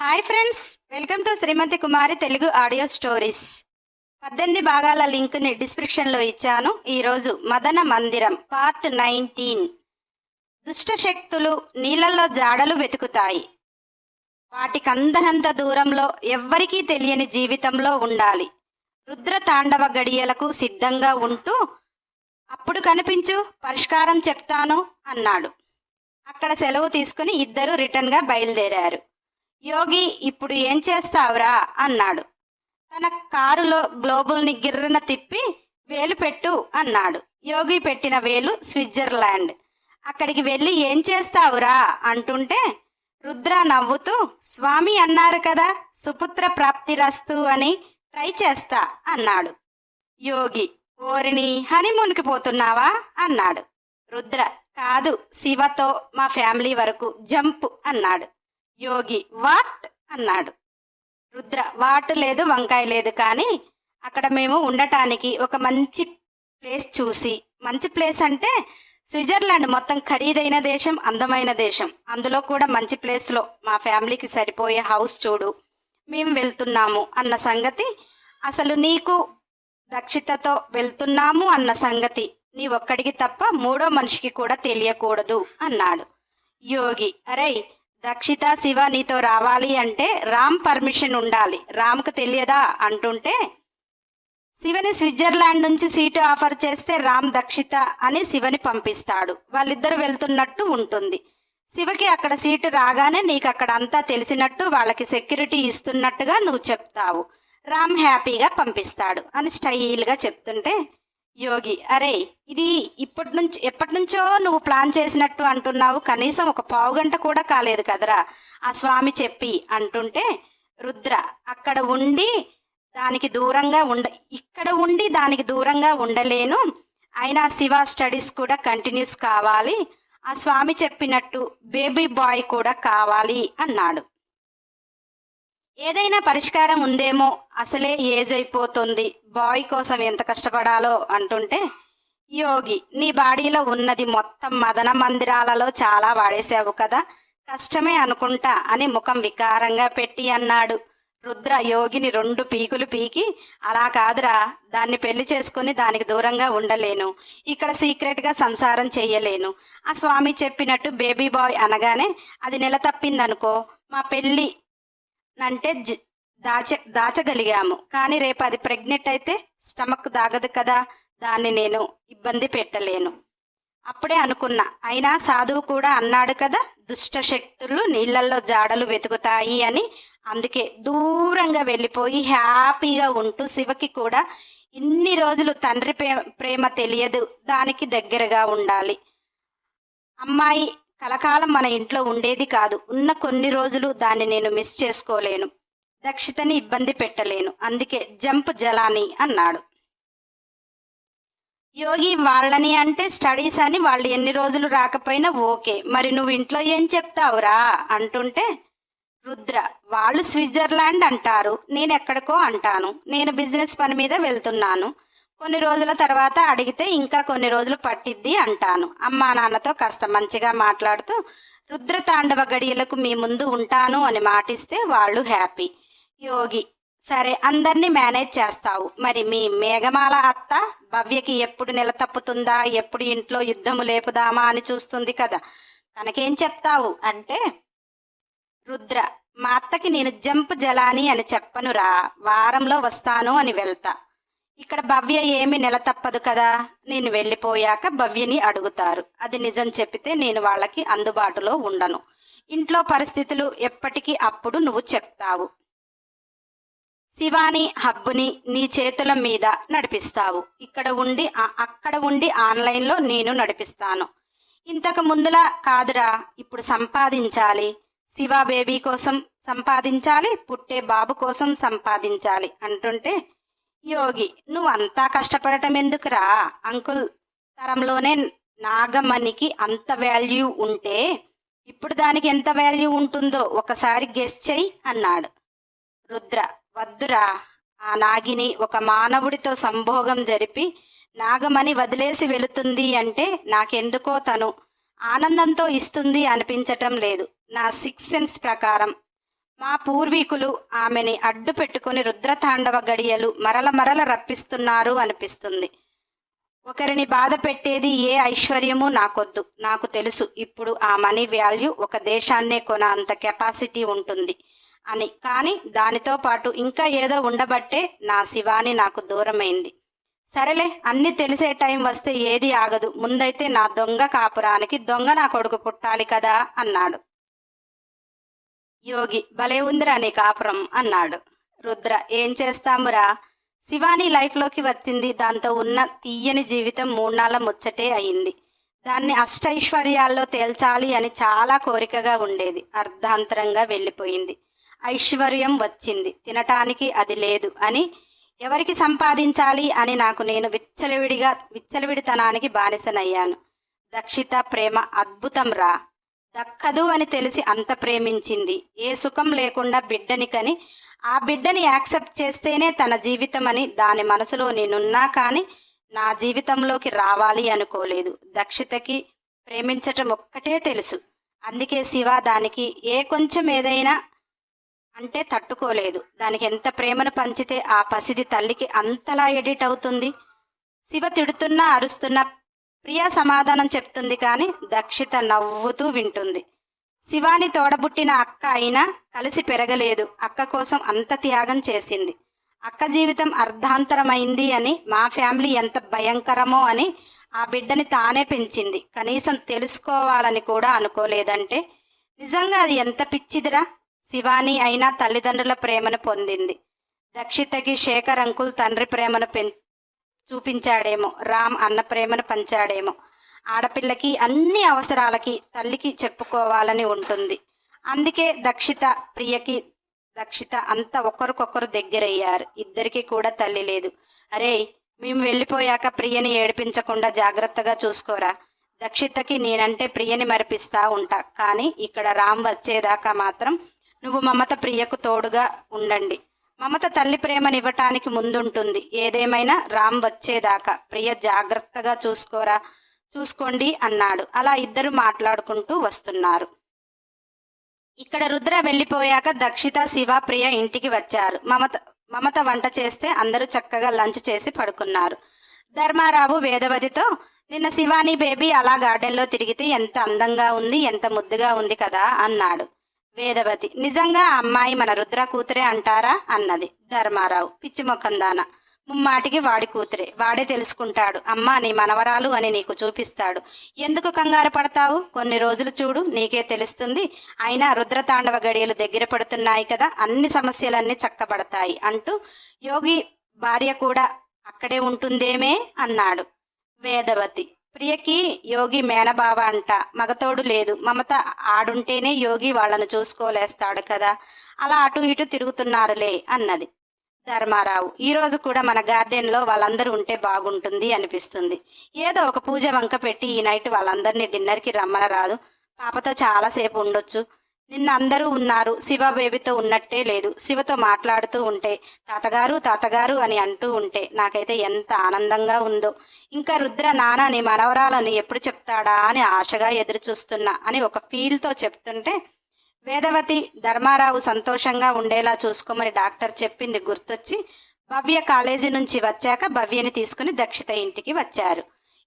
Hi friends welcome to Shrimati Kumari Telugu audio stories. పద్దెనిమిది భాగాల లింక్ని డిస్క్రిప్షన్లో ఇచ్చాను. ఈరోజు మదన మందిరం పార్ట్ నైన్టీన్. దుష్ట శక్తులు నీళ్ళల్లో జాడలు వెతుకుతాయి. వాటికందనంత దూరంలో ఎవ్వరికీ తెలియని జీవితంలో ఉండాలి. రుద్ర తాండవ గడియలకు సిద్ధంగా ఉంటూ అప్పుడు కనిపించు పరిష్కారం చెప్తాను అన్నాడు. అక్కడ సెలవు తీసుకుని ఇద్దరు రిటర్న్గా బయలుదేరారు. యోగి ఇప్పుడు ఏం చేస్తావురా? అన్నాడు. తన కారులో గ్లోబుల్ని గిర్రన తిప్పి వేలు పెట్టు అన్నాడు. యోగి పెట్టిన వేలు స్విట్జర్లాండ్. అక్కడికి వెళ్ళి ఏం చేస్తావురా? అంటుంటే రుద్ర నవ్వుతూ స్వామి అన్నారు కదా సుపుత్ర ప్రాప్తి రస్తు అని ట్రై చేస్తా అన్నాడు. యోగి ఓరిని హనీమూన్కి పోతున్నావా? అన్నాడు. రుద్ర కాదు శివతో మా ఫ్యామిలీ వరకు జంప్ అన్నాడు. యోగి వాట్ అన్నాడు. రుద్ర వాట్ లేదు వంకాయ లేదు కానీ అక్కడ మేము ఉండటానికి ఒక మంచి ప్లేస్ చూసి మంచి ప్లేస్ అంటే స్విట్జర్లాండ్ మొత్తం ఖరీదైన దేశం అందమైన దేశం. అందులో కూడా మంచి ప్లేస్లో మా ఫ్యామిలీకి సరిపోయే హౌస్ చూడు మేము వెళ్తున్నాము అన్న సంగతి అసలు నీకు దక్షితతో వెళ్తున్నాము అన్న సంగతి నీ ఒక్కడికి తప్ప మూడో మనిషికి కూడా తెలియకూడదు అన్నాడు. యోగి అరే దక్షిత శివ నీతో రావాలి అంటే రామ్ పర్మిషన్ ఉండాలి. రామ్కు తెలియదా? అంటుంటే శివని స్విట్జర్లాండ్ నుంచి సీటు ఆఫర్ చేస్తే రామ్ దక్షిత అని శివని పంపిస్తాడు. వాళ్ళిద్దరు వెళ్తున్నట్టు ఉంటుంది. శివకి అక్కడ సీటు రాగానే నీకు అక్కడ అంతా తెలిసినట్టు వాళ్ళకి సెక్యూరిటీ ఇస్తున్నట్టుగా నువ్వు చెప్తావు. రామ్ హ్యాపీగా పంపిస్తాడు అని స్టైల్గా చెప్తుంటే యోగి అరే ఇది ఇప్పటి నుంచి ఎప్పటి నుంచో నువ్వు ప్లాన్ చేసినట్టు అంటున్నావు. కనీసం ఒక పావు గంట కూడా కాలేదు కదరా. ఆ స్వామి చెప్పి అంటుంటే రుద్ర అక్కడ ఉండి దానికి దూరంగా ఉండ ఇక్కడ ఉండి దానికి దూరంగా ఉండలేను. అయినా శివ స్టడీస్ కూడా కంటిన్యూస్ కావాలి. ఆ స్వామి చెప్పినట్టు బేబీ బాయ్ కూడా కావాలి అన్నాడు. ఏదైనా పరిష్కారం ఉందేమో అసలే ఏజ్ అయిపోతుంది. బాయ్ కోసం ఎంత కష్టపడాలో అంటుంటే యోగి నీ బాడీలో ఉన్నది మొత్తం మదన మందిరాలలో చాలా వాడేశావు కదా కష్టమే అనుకుంటా అని ముఖం వికారంగా పెట్టి అన్నాడు. రుద్ర యోగిని రెండు పీకులు పీకి అలా కాదురా దాన్ని పెళ్ళి చేసుకుని దానికి దూరంగా ఉండలేను. ఇక్కడ సీక్రెట్గా సంసారం చెయ్యలేను. ఆ స్వామి చెప్పినట్టు బేబీ బాయ్ అనగానే అది నెల తప్పిందనుకో మా పెళ్ళి అంటే దాచ దాచగలిగాము. కానీ రేపు అది ప్రెగ్నెంట్ అయితే స్టమక్ దాగదు కదా దాన్ని నేను ఇబ్బంది పెట్టలేను. అప్పుడే అనుకున్నా అయినా సాధువు కూడా అన్నాడు కదా దుష్ట శక్తులు నీళ్ళల్లో జాడలు వెతుకుతాయి అని. అందుకే దూరంగా వెళ్ళిపోయి హ్యాపీగా ఉంటూ శివకి కూడా ఇన్ని రోజులు తండ్రి ప్రేమ తెలియదు దానికి దగ్గరగా ఉండాలి. అమ్మాయి కలకాలం మన ఇంట్లో ఉండేది కాదు. ఉన్న కొన్ని రోజులు దాన్ని నేను మిస్ చేసుకోలేను. దక్షితని ఇబ్బంది పెట్టలేను. అందుకే జంప్ జలాని అన్నాడు. యోగి వాళ్ళని అంటే స్టడీస్ అని వాళ్ళు ఎన్ని రోజులు రాకపోయినా ఓకే. మరి నువ్వు ఇంట్లో ఏం చెప్తావురా? అంటుంటే రుద్ర వాళ్ళు స్విట్జర్లాండ్ అంటారు. నేను ఎక్కడికో అంటాను. నేను బిజినెస్ పని మీద వెళ్తున్నాను. కొన్ని రోజుల తర్వాత అడిగితే ఇంకా కొన్ని రోజులు పట్టిద్ది అంటాను. అమ్మా నాన్నతో కాస్త మంచిగా మాట్లాడుతూ రుద్ర తాండవ గడియలకు మీ ముందు ఉంటాను అని మాటిస్తే వాళ్ళు హ్యాపీ. యోగి సరే అందరినీ మేనేజ్ చేస్తావు. మరి మీ మేఘమాల అత్త భవ్యకి ఎప్పుడు నెల తప్పుతుందా? ఎప్పుడు ఇంట్లో యుద్ధము లేపుదామా అని చూస్తుంది కదా. తనకేం చెప్తావు అంటే రుద్ర మా అత్తకి నేను జంప్ జలాని అని చెప్పనురా. వారంలో వస్తాను అని వెళ్తా. ఇక్కడ భవ్య ఏమి నెల తప్పదు కదా. నేను వెళ్ళిపోయాక భవ్యని అడుగుతారు. అది నిజం చెప్పితే నేను వాళ్ళకి అందుబాటులో ఉండను. ఇంట్లో పరిస్థితులు ఎప్పటికీ అప్పుడు నువ్వు చెప్తావు. శివాని హబ్బుని నీ చేతుల మీద నడిపిస్తావు. ఇక్కడ ఉండి అక్కడ ఉండి ఆన్లైన్లో నేను నడిపిస్తాను. ఇంతకు ముందులా కాదురా ఇప్పుడు సంపాదించాలి. శివ బేబీ కోసం సంపాదించాలి పుట్టే బాబు కోసం సంపాదించాలి అంటుంటే యోగి నువ్వు అంతా కష్టపడటం ఎందుకురా? అంకుల్ తరంలోనే నాగమణికి అంత వాల్యూ ఉంటే ఇప్పుడు దానికి ఎంత వాల్యూ ఉంటుందో ఒకసారి గెస్ చెయ్యి అన్నాడు. రుద్ర వద్దురా. ఆ నాగిని ఒక మానవుడితో సంభోగం జరిపి నాగమణి వదిలేసి వెళుతుంది అంటే నాకెందుకో తను ఆనందంతో ఇస్తుంది అనిపించటం లేదు. నా సిక్స్ సెన్స్ ప్రకారం మా పూర్వీకులు ఆమెని అడ్డు పెట్టుకుని రుద్రతాండవ గడియలు మరల మరల రప్పిస్తున్నారు అనిపిస్తుంది. ఒకరిని బాధ పెట్టేది ఏ ఐశ్వర్యము నాకొద్దు. నాకు తెలుసు ఇప్పుడు ఆ మనీ వాల్యూ ఒక దేశాన్నే కొన అంత కెపాసిటీ ఉంటుంది అని. కానీ దానితో పాటు ఇంకా ఏదో ఉండబట్టే నా శివాని నాకు దూరమైంది. సరేలే అన్ని తెలిసే టైం వస్తే ఏది ఆగదు. ముందైతే నా దొంగ కాపురానికి దొంగ నా కొడుకు పుట్టాలి కదా అన్నాడు. యోగి భలే ఉందిరా నీ కాపురం అన్నాడు. రుద్ర ఏం చేస్తామురా? శివాని లైఫ్లోకి వచ్చింది. దాంతో ఉన్న తీయని జీవితం మూడునాళ్ళ ముచ్చటే అయింది. దాన్ని అష్టైశ్వర్యాల్లో తేల్చాలి అని చాలా కోరికగా ఉండేది. అర్ధాంతరంగా వెళ్ళిపోయింది. ఐశ్వర్యం వచ్చింది. తినటానికి అది లేదు అని ఎవరికి సంపాదించాలి అని నాకు నేను విచ్చలవిడిగా విచ్చలవిడితనానికి బానిసనయ్యాను. దక్షిత ప్రేమ అద్భుతం రా దక్కదు అని తెలిసి అంత ప్రేమించింది. ఏ సుఖం లేకుండా బిడ్డని కని ఆ బిడ్డని యాక్సెప్ట్ చేస్తేనే తన జీవితం అని దాని మనసులో నేనున్నా కానీ నా జీవితంలోకి రావాలి అనుకోలేదు. దక్షితకి ప్రేమించటం ఒక్కటే తెలుసు. అందుకే శివ దానికి ఏ కొంచెం ఏదైనా అంటే తట్టుకోలేదు. దానికి ఎంత ప్రేమను పంచితే ఆ పసిది తల్లికి అంతలా ఎడిట్ అవుతుంది? శివ తిడుతున్నా అరుస్తున్నా ప్రియా సమాధానం చెప్తుంది కానీ దక్షిత నవ్వుతూ వింటుంది. శివాని తోడబుట్టిన అక్క అయినా కలిసి పెరగలేదు. అక్క కోసం అంత త్యాగం చేసింది. అక్క జీవితం అర్ధాంతరమైంది అని మా ఫ్యామిలీ ఎంత భయంకరమో అని ఆ బిడ్డని తానే పెంచింది. కనీసం తెలుసుకోవాలని కూడా అనుకోలేదంటే నిజంగా అది ఎంత పిచ్చిదిరా? శివాని అయినా తల్లిదండ్రుల ప్రేమను పొందింది. దక్షితకి శేఖర్ అంకుల్ తండ్రి ప్రేమను పెం చూపించాడేమో. రామ్ అన్న ప్రేమను పంచాడేమో. ఆడపిల్లకి అన్ని అవసరాలకి తల్లికి చెప్పుకోవాలని ఉంటుంది. అందుకే దక్షిత ప్రియకి దక్షిత అంతా ఒకరికొకరు దగ్గరయ్యారు. ఇద్దరికి కూడా తల్లి లేదు. అరే మేము వెళ్ళిపోయాక ప్రియని ఏడిపించకుండా జాగ్రత్తగా చూసుకోరా? దక్షితకి నేనంటే ప్రియని మరిపిస్తా ఉంటా. కానీ ఇక్కడ రామ్ వచ్చేదాకా మాత్రం నువ్వు మమత ప్రియకు తోడుగా ఉండండి. మమత తల్లి ప్రేమనివ్వటానికి ముందుంటుంది. ఏదేమైనా రామ్ వచ్చేదాకా. ప్రియ జాగ్రత్తగా చూసుకోరా చూసుకోండి అన్నాడు. అలా ఇద్దరు మాట్లాడుకుంటూ వస్తున్నారు. ఇక్కడ రుద్ర వెళ్ళిపోయాక దక్షిత శివ ప్రియ ఇంటికి వచ్చారు. మమత మమత వంట చేస్తే అందరూ చక్కగా లంచ్ చేసి పడుకున్నారు. ధర్మారావు వేదవతితో నిన్న శివాని బేబీ అలా గార్డెన్లో తిరిగితే ఎంత అందంగా ఉంది ఎంత ముద్దుగా ఉంది కదా అన్నాడు. వేదవతి. నిజంగా ఆ అమ్మాయి మన రుద్ర కూతురే అంటారా? అన్నది ధర్మారావు. పిచ్చి మొకందాన ముమ్మాటికి వాడి కూతురే. వాడే తెలుసుకుంటాడు. అమ్మా నీ మనవరాలు అని నీకు చూపిస్తాడు. ఎందుకు కంగారు పడతావు? కొన్ని రోజులు చూడు నీకే తెలుస్తుంది. అయినా రుద్రతాండవ గడియలు దగ్గర పడుతున్నాయి కదా అన్ని సమస్యలన్నీ చక్కబడతాయి అంటూ యోగి భార్య కూడా అక్కడే ఉంటుందేమే? అన్నాడు వేదవతి. ప్రియకి యోగి మేనబావ అంట. మగతోడు లేదు. మమత ఆడుంటేనే యోగి వాళ్ళను చూసుకోలేస్తాడు కదా. అలా అటు ఇటు తిరుగుతున్నారులే అన్నది ధర్మారావు. ఈరోజు కూడా మన గార్డెన్లో వాళ్ళందరూ ఉంటే బాగుంటుంది అనిపిస్తుంది. ఏదో ఒక పూజ వంక పెట్టి ఈ నైట్ వాళ్ళందరినీ డిన్నర్కి రమ్మనరాదు. పాపతో చాలాసేపు ఉండొచ్చు. నిన్న అందరూ ఉన్నారు. శివ బేబీతో ఉన్నట్టే లేదు. శివతో మాట్లాడుతూ ఉంటే తాతగారు తాతగారు అని అంటూ ఉంటే నాకైతే ఎంత ఆనందంగా ఉందో. ఇంకా రుద్ర నానాని నీ మనవరాలని ఎప్పుడు చెప్తాడా అని ఆశగా ఎదురు చూస్తున్నా అని ఒక ఫీల్తో చెప్తుంటే వేదవతి ధర్మారావు సంతోషంగా ఉండేలా చూసుకోమని డాక్టర్ చెప్పింది గుర్తొచ్చి భవ్య కాలేజీ నుంచి వచ్చాక భవ్యని తీసుకుని దక్షిత ఇంటికి వచ్చారు.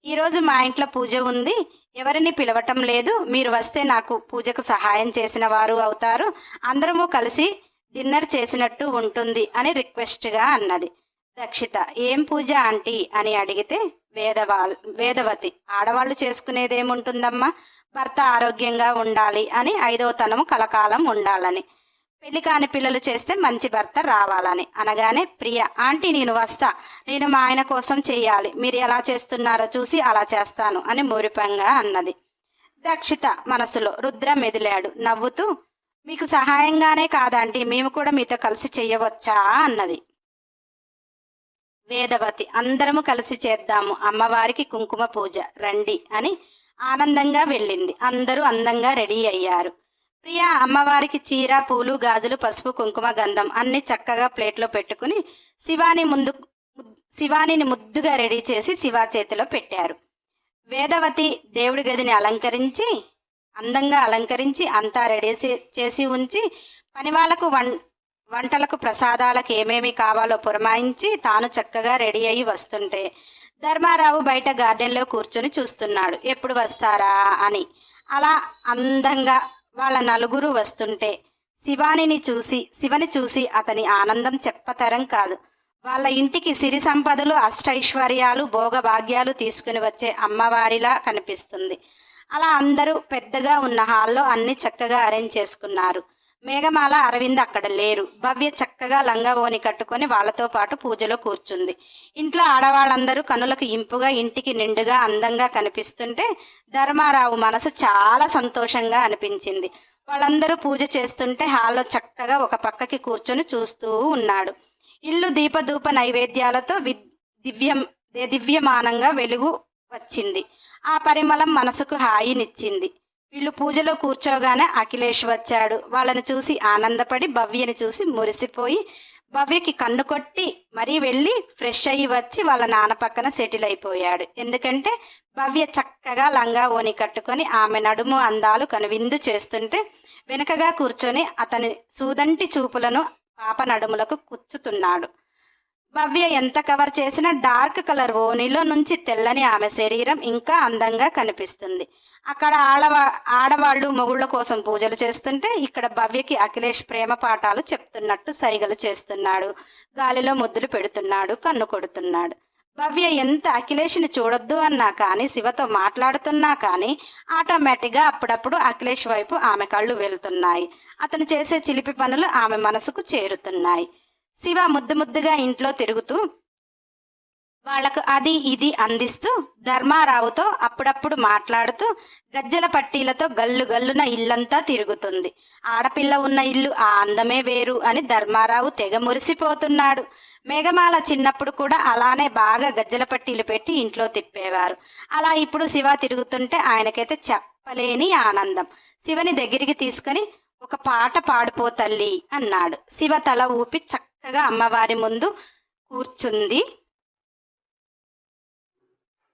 ఈరోజు మా ఇంట్లో పూజ ఉంది. ఎవరిని పిలవటం లేదు. మీరు వస్తే నాకు పూజకు సహాయం చేసిన వారు అవుతారు. అందరము కలిసి డిన్నర్ చేసినట్టు ఉంటుంది అని రిక్వెస్ట్గా అన్నది. దక్షిత ఏం పూజ ఆంటీ? అని అడిగితే వేదవాల్ వేదవతి ఆడవాళ్ళు చేసుకునేదేముంటుందమ్మా? భర్త ఆరోగ్యంగా ఉండాలి అని ఐదో తనము కలకాలం ఉండాలని. పెళ్ళి కాని పిల్లలు చేస్తే మంచి భర్త రావాలని. అనగానే ప్రియ ఆంటీ నేను వస్తా. నేను మా ఆయన కోసం చేయాలి. మీరు ఎలా చేస్తున్నారో చూసి అలా చేస్తాను అని మురిపంగా అన్నది. దక్షిత మనసులో రుద్ర మెదిలాడు. నవ్వుతూ మీకు సహాయంగానే కాదంటీ మేము కూడా మీతో కలిసి చెయ్యవచ్చా అన్నది. వేదవతి అందరము కలిసి చేద్దాము. అమ్మవారికి కుంకుమ పూజ. రండి అని ఆనందంగా వెళ్ళింది. అందరూ అందంగా రెడీ అయ్యారు. ప్రియా అమ్మవారికి చీర పూలు గాజులు పసుపు కుంకుమ గంధం అన్ని చక్కగా ప్లేట్లో పెట్టుకుని శివాని ముందు శివానిని ముద్దుగా రెడీ చేసి శివా చేతిలో పెట్టారు. వేదవతి దేవుడి గదిని అలంకరించి అందంగా అలంకరించి అంతా రెడీ చేసి ఉంచి పనివాళ్ళకు వం వంటలకు ప్రసాదాలకు ఏమేమి కావాలో పురమాయించి తాను చక్కగా రెడీ అయి వస్తుంటే ధర్మారావు బయట గార్డెన్లో కూర్చొని చూస్తున్నాడు. ఎప్పుడు వస్తారా? అని. అలా అందంగా వాళ్ళ నలుగురు వస్తుంటే శివానిని చూసి శివని చూసి అతని ఆనందం చెప్పతరం కాదు. వాళ్ళ ఇంటికి సిరి సంపదలు అష్టైశ్వర్యాలు భోగభాగ్యాలు తీసుకుని వచ్చే అమ్మవారిలా కనిపిస్తుంది. అలా అందరూ పెద్దగా ఉన్న హాల్లో అన్ని చక్కగా అరేంజ్ చేసుకున్నారు. మేఘమాల అరవింద్ అక్కడ లేరు. భవ్య చక్కగా లంగా ఓని కట్టుకొని వాళ్ళతో పాటు పూజలో కూర్చుంది. ఇంట్లో ఆడవాళ్ళందరూ కనులకు ఇంపుగా ఇంటికి నిండుగా అందంగా కనిపిస్తుంటే ధర్మారావు మనసు చాలా సంతోషంగా అనిపించింది. వాళ్ళందరూ పూజ చేస్తుంటే హాల్లో చక్కగా ఒక పక్కకి కూర్చొని చూస్తూ ఉన్నాడు. ఇల్లు దీపధూప నైవేద్యాలతో వి దివ్యం దివ్యమానంగా వెలుగు వచ్చింది. ఆ పరిమళం మనసుకు హాయినిచ్చింది. వీళ్ళు పూజలో కూర్చోగానే అఖిలేష్ వచ్చాడు. వాళ్ళని చూసి ఆనందపడి భవ్యని చూసి మురిసిపోయి భవ్యకి కన్ను కొట్టి మరీ వెళ్ళి ఫ్రెష్ అయ్యి వచ్చి వాళ్ళ నాన్న పక్కన సెటిల్ అయిపోయాడు. ఎందుకంటే భవ్య చక్కగా లంగా ఓని కట్టుకొని ఆమె నడుము అందాలు కనువిందు చేస్తుంటే వెనుకగా కూర్చొని అతని సూదంటి చూపులను పాప నడుములకు కుచ్చుతున్నాడు. భవ్య ఎంత కవర్ చేసినా డార్క్ కలర్ ఓనిలో నుంచి తెల్లని ఆమె శరీరం ఇంకా అందంగా కనిపిస్తుంది. అక్కడ ఆడవా ఆడవాళ్ళు మొగుళ్ళ కోసం పూజలు చేస్తుంటే ఇక్కడ భవ్యకి అఖిలేష్ ప్రేమ పాఠాలు చెప్తున్నట్టు సైగలు చేస్తున్నాడు. గాలిలో ముద్దులు పెడుతున్నాడు కన్ను కొడుతున్నాడు. భవ్య ఎంత అఖిలేష్ని చూడొద్దు అన్నా కానీ శివతో మాట్లాడుతున్నా కానీ ఆటోమేటిక్గా అప్పుడప్పుడు అఖిలేష్ వైపు ఆమె కళ్ళు వెళ్తున్నాయి. అతను చేసే చిలిపి పనులు ఆమె మనసుకు చేరుతున్నాయి. శివ ముద్దు ముద్దుగా ఇంట్లో తిరుగుతూ వాళ్ళకు అది ఇది అందిస్తూ ధర్మారావుతో అప్పుడప్పుడు మాట్లాడుతూ గజ్జల పట్టీలతో గల్లు గల్లున ఇల్లంతా తిరుగుతుంది. ఆడపిల్ల ఉన్న ఇల్లు ఆ అందమే వేరు అని ధర్మారావు తెగ మురిసిపోతున్నాడు. మేఘమాల చిన్నప్పుడు కూడా అలానే బాగా గజ్జల పట్టీలు పెట్టి ఇంట్లో తిప్పేవారు. అలా ఇప్పుడు శివ తిరుగుతుంటే ఆయనకైతే చెప్పలేని ఆనందం. శివని దగ్గరికి తీసుకొని ఒక పాట పాడిపో తల్లి అన్నాడు. శివ తల ఊపి చక్కగా అమ్మవారి ముందు కూర్చుంది.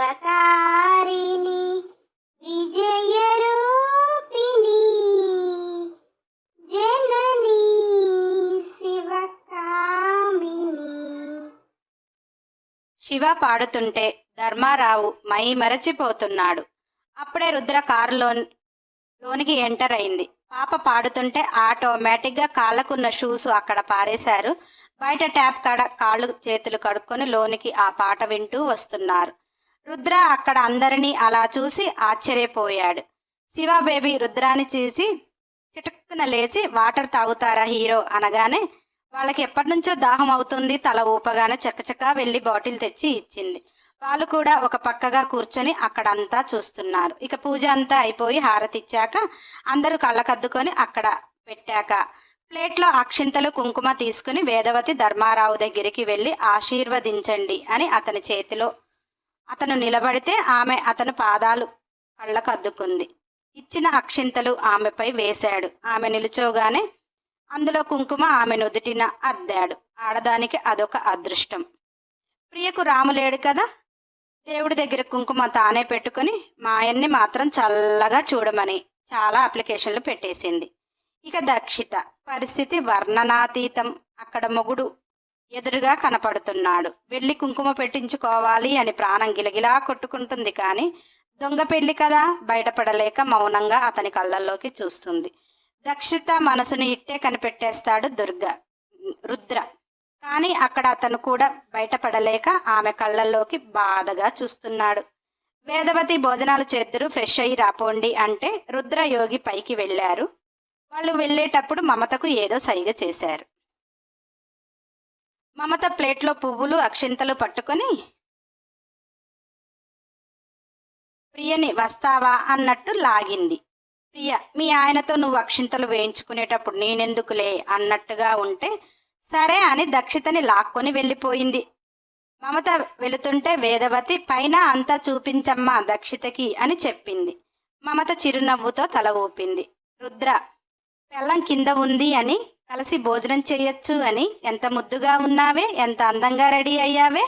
శుభకారిణి విజయ రూపిణి జననీ శివకామిని. శివ పాడుతుంటే ధర్మారావు మై మరచిపోతున్నాడు. అప్పుడే రుద్ర కారులో లోనికి ఎంటర్ అయింది. పాప పాడుతుంటే ఆటోమేటిక్గా కాళ్ళకున్న షూస్ అక్కడ పారేశారు. బయట ట్యాప్ కాడ కాళ్ళు చేతులు కడుక్కొని లోనికి ఆ పాట వింటూ వస్తున్నారు. రుద్ర అక్కడ అందరినీ అలా చూసి ఆశ్చర్యపోయాడు. శివ బేబీ రుద్రాని చూసి చిటక్కున లేచి వాటర్ తాగుతారా హీరో? అనగానే వాళ్ళకి ఎప్పటి నుంచో దాహం అవుతుంది తల ఊపగానే చకచకా వెళ్ళి బాటిల్ తెచ్చి ఇచ్చింది. వాళ్ళు కూడా ఒక పక్కగా కూర్చొని అక్కడంతా చూస్తున్నారు. ఇక పూజ అంతా అయిపోయి హారతి ఇచ్చాక అందరూ కళ్ళకద్దుకొని అక్కడ పెట్టాక ప్లేట్లో అక్షింతలు కుంకుమ తీసుకుని వేదవతి ధర్మారావు దగ్గరికి వెళ్ళి ఆశీర్వదించండి అని అతని చేతిలో అతను నిలబడితే ఆమె అతను పాదాలు కళ్ళకు అద్దుకుంది ఇచ్చిన అక్షింతలు ఆమెపై వేశాడు. ఆమె నిలుచోగానే అందులో కుంకుమ ఆమె నుదుటిన అద్దాడు. ఆడదానికి అదొక అదృష్టం. ప్రియకు రాములేడు కదా? దేవుడి దగ్గర కుంకుమ తానే పెట్టుకుని మాయన్ని మాత్రం చల్లగా చూడమని చాలా అప్లికేషన్లు పెట్టేసింది. ఇక దక్షిత. పరిస్థితి వర్ణనాతీతం. అక్కడ మొగుడు ఎదురుగా కనపడుతున్నాడు. వెళ్ళి కుంకుమ పెట్టించుకోవాలి అని ప్రాణం గిలగిలా కొట్టుకుంటుంది కానీ దొంగ పెళ్ళి కదా? బయటపడలేక మౌనంగా అతని కళ్ళల్లోకి చూస్తుంది. దక్షిత మనసుని ఇట్టే కనిపెట్టేస్తాడు దుర్గ రుద్ర. కానీ అక్కడ అతను కూడా బయటపడలేక ఆమె కళ్ళల్లోకి బాధగా చూస్తున్నాడు. వేదవతి భోజనాలు చేద్దరు ఫ్రెష్ అయ్యి రాపోండి అంటే రుద్ర యోగి పైకి వెళ్ళారు. వాళ్ళు వెళ్ళేటప్పుడు మమతకు ఏదో సైగ చేశారు. మమత ప్లేట్లో పువ్వులు అక్షింతలు పట్టుకొని ప్రియని వస్తావా? అన్నట్టు లాగింది. ప్రియ మీ ఆయనతో నువ్వు అక్షింతలు వేయించుకునేటప్పుడు నేనెందుకులే? అన్నట్టుగా ఉంటే సరే అని దక్షితని లాక్కొని వెళ్ళిపోయింది. మమత వెళుతుంటే వేదవతి పైన అంతా చూపించమ్మా దక్షితకి అని చెప్పింది. మమత చిరునవ్వుతో తల ఊపింది. రుద్ర పెళ్ళం కింద ఉంది అని కలిసి భోజనం చేయొచ్చు అని ఎంత ముద్దుగా ఉన్నావే ఎంత అందంగా రెడీ అయ్యావే?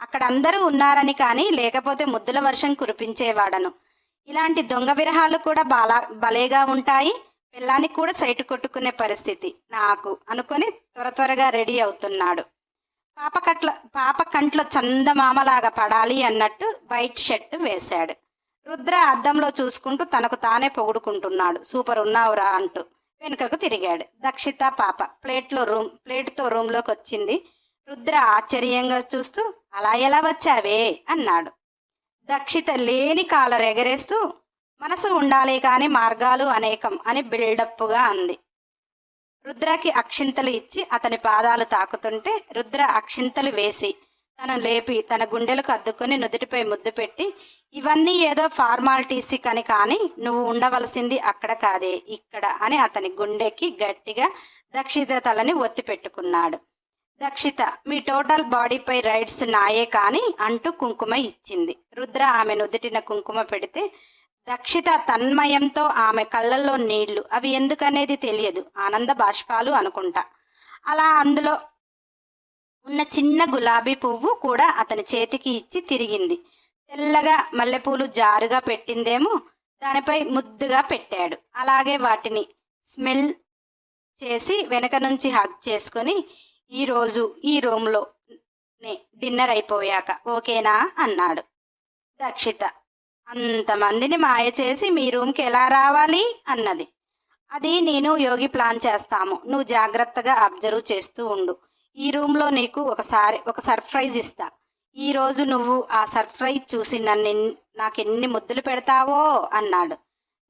అక్కడ అందరూ ఉన్నారని కానీ లేకపోతే ముద్దుల వర్షం కురిపించేవాడను. ఇలాంటి దొంగ విరహాలు కూడా బాలా భలేగా ఉంటాయి. పిల్లానికి కూడా సైటు కొట్టుకునే పరిస్థితి నాకు అనుకొని త్వర త్వరగా రెడీ అవుతున్నాడు. పాప కట్ల పాప కంట్లో చందమామలాగా పడాలి అన్నట్టు వైట్ షర్ట్ వేశాడు. రుద్ర అద్దంలో చూసుకుంటూ తనకు తానే పొగుడుకుంటున్నాడు. సూపర్ ఉన్నావురా అంటూ. వెనుకకు తిరిగాడు. దక్షిత పాప ప్లేట్లో రూమ్ ప్లేట్తో రూమ్లోకి వచ్చింది రుద్ర ఆశ్చర్యంగా చూస్తూ అలా ఎలా వచ్చావే? అన్నాడు. దక్షిత లేని కాలర్ ఎగరేస్తూ మనసు ఉండాలి కాని మార్గాలు అనేకం అని బిల్డప్గా అంది. రుద్రకి అక్షింతలు ఇచ్చి అతని పాదాలు తాకుతుంటే రుద్ర అక్షింతలు వేసి తను లేపి తన గుండెలకు అద్దుకొని నుదుటిపై ముద్దు పెట్టి ఇవన్నీ ఏదో ఫార్మాలిటీస్ కని కానీ నువ్వు ఉండవలసింది అక్కడ కాదే ఇక్కడ అని అతని గుండెకి గట్టిగా దక్షిత తలని ఒత్తి పెట్టుకున్నాడు. దక్షిత మీ టోటల్ బాడీపై రైడ్స్ నాయే కానీ అంటూ కుంకుమ ఇచ్చింది. రుద్ర ఆమె నుదుటిన కుంకుమ పెడితే దక్షిత తన్మయంతో ఆమె కళ్ళల్లో నీళ్ళు అవి ఎందుకనేది తెలియదు ఆనంద బాష్పాలు అనుకుంటా. అలా అందులో ఉన్న చిన్న గులాబీ పువ్వు కూడా అతని చేతికి ఇచ్చి తిరిగింది. తెల్లగా మల్లెపూలు జారుగా పెట్టిందేమో దానిపై ముద్దుగా పెట్టాడు. అలాగే వాటిని స్మెల్ చేసి వెనక నుంచి హగ్ చేసుకొని ఈరోజు ఈ రూమ్లో డిన్నర్ అయిపోయాక ఓకేనా అన్నాడు దక్షిత. అంతమందిని మాయ చేసి మీ రూమ్కి ఎలా రావాలి అన్నది. అది నేను యోగి ప్లాన్ చేస్తాము. నువ్వు జాగ్రత్తగా అబ్జర్వ్ చేస్తూ ఉండు. ఈ రూమ్లో నీకు ఒకసారి ఒక సర్ప్రైజ్ ఇస్తా. ఈరోజు నువ్వు ఆ సర్ప్రైజ్ చూసి నన్ను నాకు నాకెన్ని ముద్దులు పెడతావో అన్నాడు.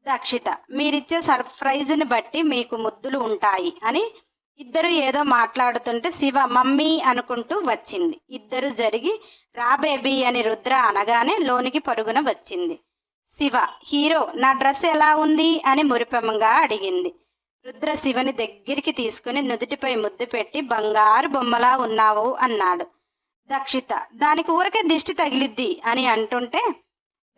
దక్షిత మీరిచ్చే సర్ప్రైజ్ని బట్టి మీకు ముద్దులు ఉంటాయి అని ఇద్దరు ఏదో మాట్లాడుతుంటే శివ మమ్మీ అనుకుంటూ వచ్చింది. ఇద్దరు జరిగి రా బేబీ అని రుద్ర అనగానే లోనికి పరుగున వచ్చింది. శివ హీరో నా డ్రెస్ ఎలా ఉంది అని మురిపెమంగా అడిగింది. రుద్ర శివని దగ్గరికి తీసుకుని నుదుటిపై ముద్దు పెట్టి బంగారు బొమ్మలా ఉన్నావు అన్నాడు. దక్షిత దానికి ఊరకే దిష్టి తగిలిద్ది అని అంటుంటే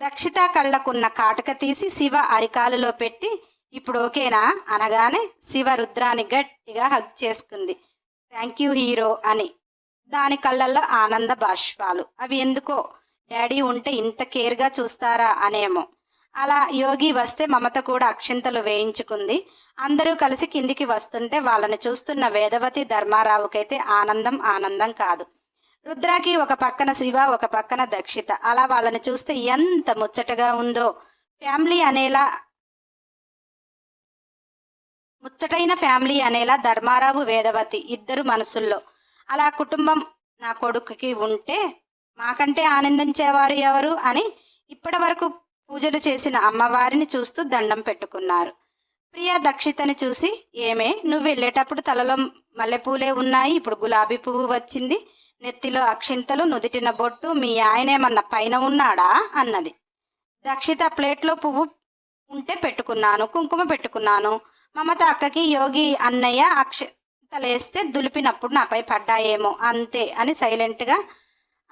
దక్షిత కళ్ళకున్న కాటక తీసి శివ అరికాలులో పెట్టి ఇప్పుడు ఓకేనా? అనగానే శివ రుద్రాన్ని గట్టిగా హగ్ చేసుకుంది. థ్యాంక్ యూ హీరో అని. దాని కళ్ళల్లో ఆనంద బాష్పాలు. అవి ఎందుకో? డాడీ ఉంటే ఇంత కేర్గా చూస్తారా? అనేమో. అలా యోగి వస్తే మమత కూడా అక్షింతలు వేయించుకుంది. అందరూ కలిసి కిందికి వస్తుంటే వాళ్ళని చూస్తున్న వేదవతి ధర్మారావుకైతే ఆనందం ఆనందం కాదు. రుద్రాకి ఒక పక్కన శివ ఒక పక్కన దక్షిత. అలా వాళ్ళని చూస్తే ఎంత ముచ్చటగా ఉందో. ఫ్యామిలీ అనేలా ముచ్చటైన ఫ్యామిలీ అనేలా ధర్మారావు వేదవతి ఇద్దరు మనసుల్లో. అలా కుటుంబం నా కొడుకుకి ఉంటే మాకంటే ఆనందించేవారు ఎవరు అని ఇప్పటి వరకు పూజలు చేసిన అమ్మవారిని చూస్తూ దండం పెట్టుకున్నారు. ప్రియా దక్షితని చూసి ఏమే నువ్వు వెళ్ళేటప్పుడు తలలో మల్లెపూలే ఉన్నాయి. ఇప్పుడు గులాబీ పువ్వు వచ్చింది. నెత్తిలో అక్షింతలు నుదిటిన బొట్టు మీ ఆయనేమన్నా పైన ఉన్నాడా? అన్నది. దక్షిత ప్లేట్లో పువ్వు ఉంటే పెట్టుకున్నాను కుంకుమ పెట్టుకున్నాను. మమత అక్కకి యోగి అన్నయ్య అక్షింతలేస్తే దులిపినప్పుడు నాపై పడ్డాయేమో అంతే అని సైలెంట్గా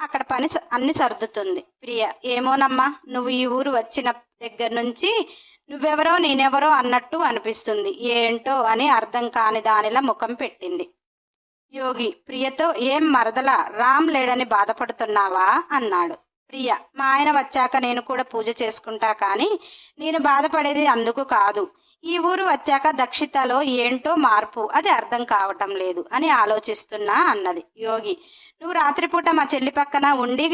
అక్కడ పని స- అన్ని సర్దుతుంది. ప్రియ ఏమోనమ్మా నువ్వు ఈ ఊరు వచ్చిన దగ్గర నుంచి నువ్వెవరో నేనెవరో అన్నట్టు అనిపిస్తుంది. ఏంటో అని అర్థం కాని దానిలా ముఖం పెట్టింది. యోగి ప్రియతో ఏం మరదల రామ్ లేడని బాధపడుతున్నావా? అన్నాడు. ప్రియ మా ఆయన వచ్చాక నేను కూడా పూజ చేసుకుంటా కానీ నేను బాధపడేది అందుకు కాదు. ఈ ఊరు వచ్చాక దక్షితలో ఏంటో మార్పు. అది అర్థం కావటం లేదు అని ఆలోచిస్తున్నా అన్నది యోగి. నువ్వు రాత్రిపూట మా చెల్లి పక్కన ఉండి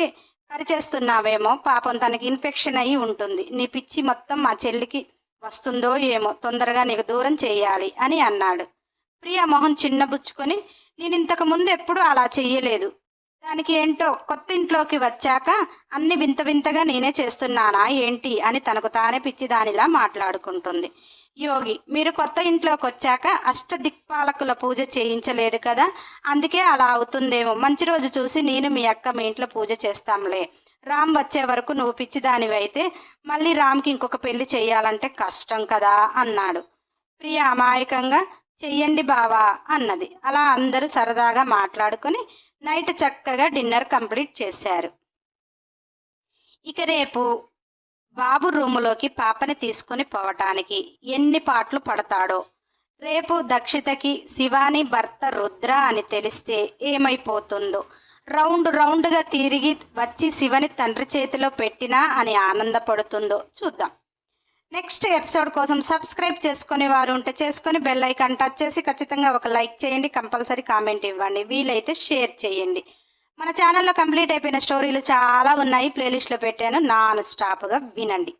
కరిచేస్తున్నావేమో పాపం తనకి ఇన్ఫెక్షన్ అయి ఉంటుంది. నీ పిచ్చి మొత్తం మా చెల్లికి వస్తుందో ఏమో. తొందరగా నీకు దూరం చేయాలి అని అన్నాడు. ప్రియ మొహం చిన్నబుచ్చుకొని నేను ఇంతకు ముందు ఎప్పుడూ అలా చెయ్యలేదు. దానికి ఏంటో కొత్త ఇంట్లోకి వచ్చాక అన్ని వింత వింతగా నేనే చేస్తున్నానా ఏంటి అని తనకు తానే పిచ్చిదానిలా మాట్లాడుకుంటుంది. యోగి మీరు కొత్త ఇంట్లోకి వచ్చాక అష్టదిక్పాలకుల పూజ చేయించలేదు కదా? అందుకే అలా అవుతుందేమో. మంచి రోజు చూసి నేను మీ అక్క మీ ఇంట్లో పూజ చేస్తాంలే. రామ్ వచ్చే వరకు నువ్వు పిచ్చిదానివి అయితే మళ్ళీ రామ్కి ఇంకొక పెళ్ళి చేయాలంటే కష్టం కదా? అన్నాడు. ప్రియ అమాయకంగా చెయ్యండి బావా అన్నది. అలా అందరూ సరదాగా మాట్లాడుకొని నైట్ చక్కగా డిన్నర్ కంప్లీట్ చేశారు. ఇక రేపు బాబు రూములోకి పాపని తీసుకుని పోవటానికి ఎన్ని పాటలు పడతాడో. రేపు దక్షితకి శివాని భర్త రుద్ర అని తెలిస్తే ఏమైపోతుందో. రౌండ్ రౌండ్గా తిరిగి వచ్చి శివని తండ్రి చేతిలో పెట్టినా అని ఆనందపడుతుందో చూద్దాం. నెక్స్ట్ ఎపిసోడ్ కోసం సబ్స్క్రైబ్ చేసుకునే వారు ఉంటే చేసుకొని బెల్ ఐకాన్ టచ్ చేసి ఖచ్చితంగా ఒక లైక్ చేయండి కంపల్సరీ కామెంట్ ఇవ్వండి వీలైతే షేర్ చేయండి. మన ఛానల్లో కంప్లీట్ అయిపోయిన స్టోరీలు చాలా ఉన్నాయి. ప్లేలిస్ట్లో పెట్టాను. నాన్ స్టాప్గా వినండి.